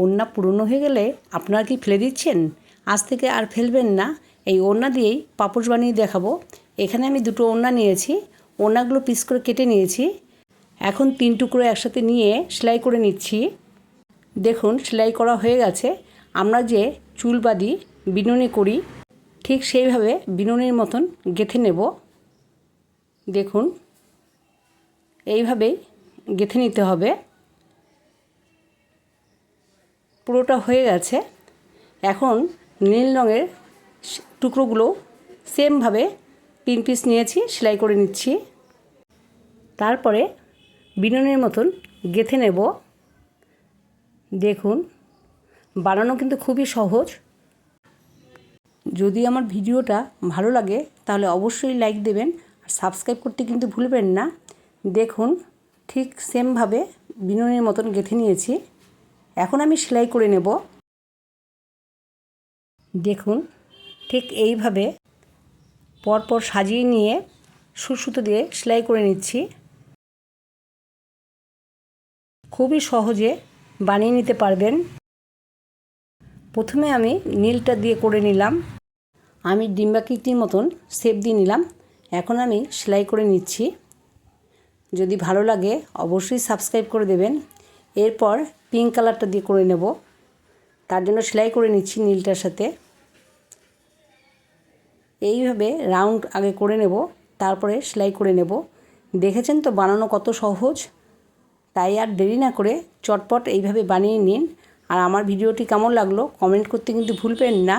ওড়না পুরনো হয়ে গেলে আপনারা কি ফেলে দিচ্ছেন? আজ থেকে আর ফেলবেন না। এই ওড়না দিয়েই পাপোশ বানিয়ে দেখাবো। এখানে আমি দুটো ওড়না নিয়েছি। ওড়নাগুলো পিস করে কেটে নিয়েছি। এখন তিন টুকরো একসাথে নিয়ে সেলাই করে নিচ্ছি। দেখুন, সেলাই করা হয়ে গেছে। আমরা যে চুল বাঁধি বিনুনি করি, ঠিক সেইভাবে বিনুনির মতন গেঁথে নেব। দেখুন, এইভাবেই গেঁথে নিতে হবে। পুরোটা হয়ে গেছে। এখন নীল রঙের টুকরোগুলো সেমভাবে তিন পিস নিয়েছি, সেলাই করে নিচ্ছি। তারপরে বিনুনির মতন গেঁথে নেব। দেখুন, বানানো কিন্তু খুবই সহজ। যদি আমার ভিডিওটা ভালো লাগে, তাহলে অবশ্যই লাইক দেবেন। আর সাবস্ক্রাইব করতে কিন্তু ভুলবেন না। দেখুন, ঠিক সেমভাবে বিনুনির মতন গেঁথে নিয়েছি। এখন আমি সেলাই করে নেব। দেখুন, ঠিক এইভাবে পরপর সাজিয়ে নিয়ে সুসুতো দিয়ে সেলাই করে নিচ্ছি। খুবই সহজে বানিয়ে নিতে পারবেন। প্রথমে আমি নীলটা দিয়ে করে নিলাম। আমি ডিম্বাকৃতির মতন সেপ দিয়ে নিলাম। এখন আমি সেলাই করে নিচ্ছি। যদি ভালো লাগে অবশ্যই সাবস্ক্রাইব করে দেবেন। এরপর পিঙ্ক কালারটা দিয়ে করে নেব। তার জন্য সেলাই করে নিচ্ছি নীলটার সাথে। এইভাবে রাউন্ড আগে করে নেব, তারপরে সেলাই করে নেব। দেখেছেন তো বানানো কত সহজ? তাই আর দেরি না করে চটপট এইভাবে বানিয়ে নিন। আর আমার ভিডিওটি কেমন লাগল কমেন্ট করতে কিন্তু ভুলবেন না।